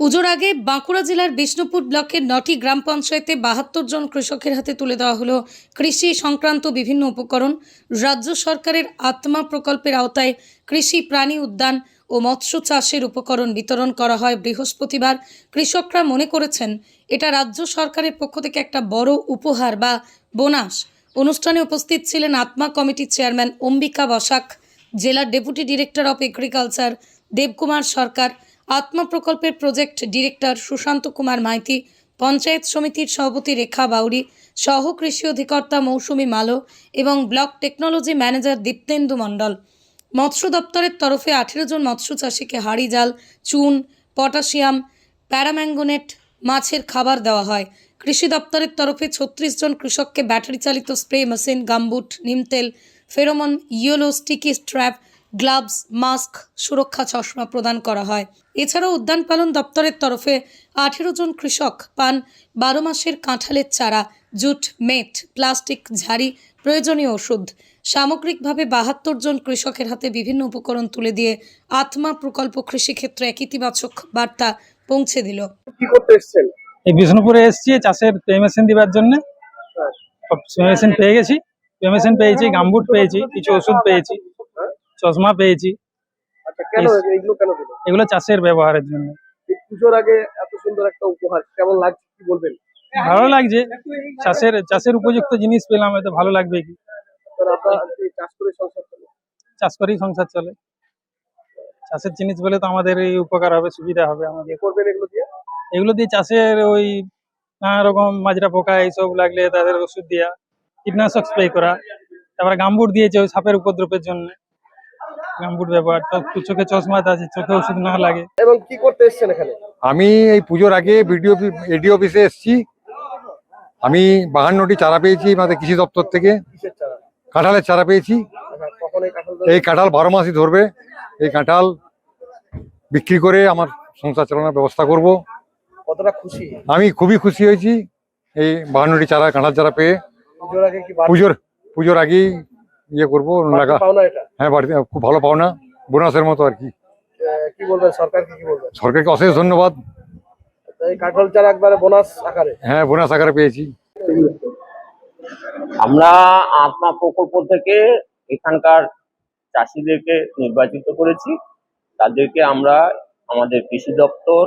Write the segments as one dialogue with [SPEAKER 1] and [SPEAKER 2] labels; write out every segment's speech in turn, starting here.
[SPEAKER 1] পুজোর আগে বাঁকুড়া জেলার বিষ্ণুপুর ব্লকের নটি গ্রাম পঞ্চায়েতে বাহাত্তর জন কৃষকের হাতে তুলে দেওয়া হলো কৃষি সংক্রান্ত বিভিন্ন উপকরণ। রাজ্য সরকারের আত্মা প্রকল্পের আওতায় কৃষি প্রাণী উদ্যান ও মৎস্য চাষের উপকরণ বিতরণ করা হয় বৃহস্পতিবার। কৃষকরা মনে করেছেন, এটা রাজ্য সরকারের পক্ষ থেকে একটা বড় উপহার বা বোনাস। অনুষ্ঠানে উপস্থিত ছিলেন আত্মা কমিটির চেয়ারম্যান অম্বিকা বসাক জেলার deputy director of agriculture Debkumar Sarkar আত্মা প্রকল্পের প্রজেক্ট ডিরেক্টর সুশান্ত কুমার মাইতি, পঞ্চায়েত সমিতির সভাপতি রেখা বাউরি, সহ কৃষি অধিকর্তা মৌসুমি মালো এবং block technology manager Diptendu Mondal. মৎস্য দপ্তরের তরফে আঠেরো জন মৎস্য চাষিকে হাড়ি, জাল, চুন, পটাশিয়াম, প্যারাম্যাঙ্গোনেট মাছের খাবার দেওয়া হয়। কৃষি দপ্তরের তরফে ছত্রিশ জন কৃষককে ব্যাটারি চালিত spray machine, gumboot নিমতেল pheromone, yellow sticky strap gloves mask সুরক্ষা চশমা প্রদান করা হয়। এছাড়াও উদ্যান পালন দপ্তরের তরফে আঠেরো জন কৃষক পান বারো মাসের কাঁঠালের চারা জুট মেট প্লাস্টিক ঝাড়ি প্রয়োজনীয় ওষুধ। সামগ্রিকভাবে বাহাত্তর জন কৃষকের হাতে বিভিন্ন উপকরণ তুলে দিয়ে আত্মা প্রকল্প কৃষিক্ষেত্রে এক ইতিবাচক বার্তা পৌঁছে দিল।
[SPEAKER 2] কি করতে এসছেন?
[SPEAKER 3] এই বিষ্ণুপুরে এসেছি চাষের পে মেশিন দিবার জন্য।
[SPEAKER 2] হ্যাঁ।
[SPEAKER 3] মেশিন পেয়ে গেছি। পে মেশিন পেয়েছি গামবুট পেয়েছি কিছু ওষুধ পেয়েছি। চশমা পেয়েছি।
[SPEAKER 2] আচ্ছা
[SPEAKER 3] এগুলো চাষের ব্যবহারের জন্য।
[SPEAKER 2] পুজোর আগে এত সুন্দর একটা উপহার কেমন লাগছে কি বলবেন?
[SPEAKER 3] ভালো লাগছে। চাষের চাষের উপযুক্ত জিনিস পেলাম হয়তো ভালো লাগবে কি।
[SPEAKER 2] চাষ করে সংসার চলে।
[SPEAKER 3] চাষ করেই সংসার চলে। চাষের জিনিস বলে তো আমাদের এই উপকার হবে সুবিধা হবে আমাদের।
[SPEAKER 2] করবেন এগুলো দিয়ে?
[SPEAKER 3] এগুলো দিয়ে চাষের ওই নানা রকম মাজরা পোকা এইসব লাগলে তাদের ওষুধ দেওয়া কীটনাশক স্প্রে করা তারপরে গাম্বুর দিয়েছে ওই সাপের উপদ্রবের জন্য। ব্যবহার চোখে চশমা আছে চোখে ওষুধ না লাগে।
[SPEAKER 2] এবং কি করতে এসছেন এখানে?
[SPEAKER 4] আমি এই পুজোর আগে বিডিও এডি অফিসে এসেছি। আমি বাহান্নটি চারা পেয়েছি আমাদের কৃষি দপ্তর থেকে। কাঁঠালের চারা পেয়েছি।
[SPEAKER 2] আচ্ছা, এই কাঁঠাল
[SPEAKER 4] বারো মাসই ধরবে। এই কাঁঠাল বিক্রি করে আমার সংসার চালানোর ব্যবস্থা করব।
[SPEAKER 2] কতটা খুশি?
[SPEAKER 4] আমি খুবই খুশি হয়েছি এই বাহান্নটি চারা কাঁঠাল চারা পেয়ে।
[SPEAKER 2] পুজোর আগে কি বাড়তি
[SPEAKER 4] পুজোর পুজোর আগেই ইয়ে করব লাগা হ্যাঁ বাড়িতে খুব ভালো পাওনা বোনাসের মতো আর কি।
[SPEAKER 2] আহ, কি বলবেন সরকারকে কি বলবেন?
[SPEAKER 4] সরকারকে অশেষ ধন্যবাদ।
[SPEAKER 2] চারা একবারে বোনাস আকারে?
[SPEAKER 4] হ্যাঁ বোনাস আকারে পেয়েছি।
[SPEAKER 5] আমরা আপনার প্রকল্প থেকে এখানকার চাষিদেরকে নির্বাচিত করেছি। তাদেরকে আমরা আমাদের কৃষি দপ্তর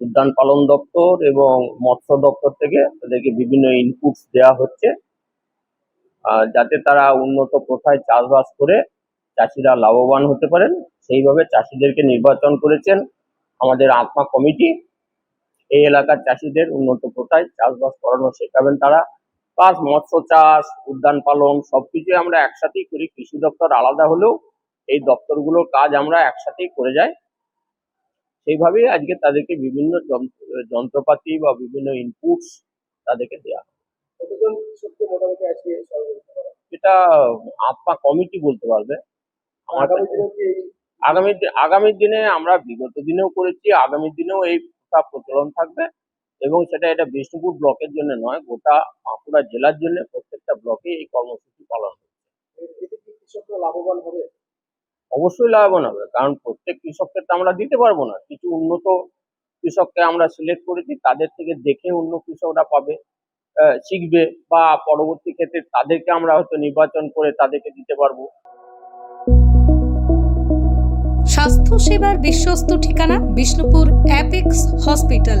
[SPEAKER 5] উদ্যান পালন দপ্তর এবং মৎস্য দপ্তর থেকে তাদেরকে বিভিন্ন ইনপুটস দেওয়া হচ্ছে। যাতে তারা উন্নত প্রথায় চাষবাস করে চাষিরা লাভবান হতে পারেন। সেইভাবে চাষিদেরকে নির্বাচন করেছেন আমাদের আত্মা কমিটি। এই এলাকার চাষিদের উন্নত প্রথায় চাষবাস করানো শেখাবেন তারা। প্লাস মৎস্য চাষ, উদ্যান পালন সবকিছু আমরা একসাথেই করি। কৃষি দপ্তর আলাদা হলেও এই দপ্তরগুলোর কাজ আমরা একসাথেই করে যাই। সেইভাবেই আজকে তাদেরকে বিভিন্ন যন্ত্র- যন্ত্রপাতি বা বিভিন্ন ইনপুটস তাদেরকে দেওয়া।
[SPEAKER 2] কতজন কৃষককে মোটামুটি আজকে সহযোগিতা করা?
[SPEAKER 5] এটা আত্মা কমিটি বলতে পারবে। আমার
[SPEAKER 2] আগামী দিনে কি
[SPEAKER 5] আগামী আগামী দিনে আমরা বিগত দিনেও করেছি আগামী দিনেও এই প্রথা প্রচলন থাকবে এবং সেটা এটা বিষ্ণুপুর ব্লকের জন্য নয় গোটা বাঁকুড়া জেলার জন্য প্রত্যেকটা ব্লকে এই কর্মসূচি পালন
[SPEAKER 2] কৃষকরা লাভবান হবে?
[SPEAKER 5] অবশ্যই লাভবান হবে কারণ প্রত্যেক কৃষককে তো আমরা দিতে পারব না। কিছু উন্নত কৃষককে আমরা সিলেক্ট করেছি তাদের থেকে দেখে অন্য কৃষকরা পাবে। শিখবে বা পরবর্তী ক্ষেত্রে তাদেরকে আমরা হয়তো নির্বাচন করে তাদেরকে দিতে পারব।
[SPEAKER 1] স্বাস্থ্য সেবার বিশ্বস্ত ঠিকানা বিষ্ণুপুর অ্যাপেক্স হসপিটাল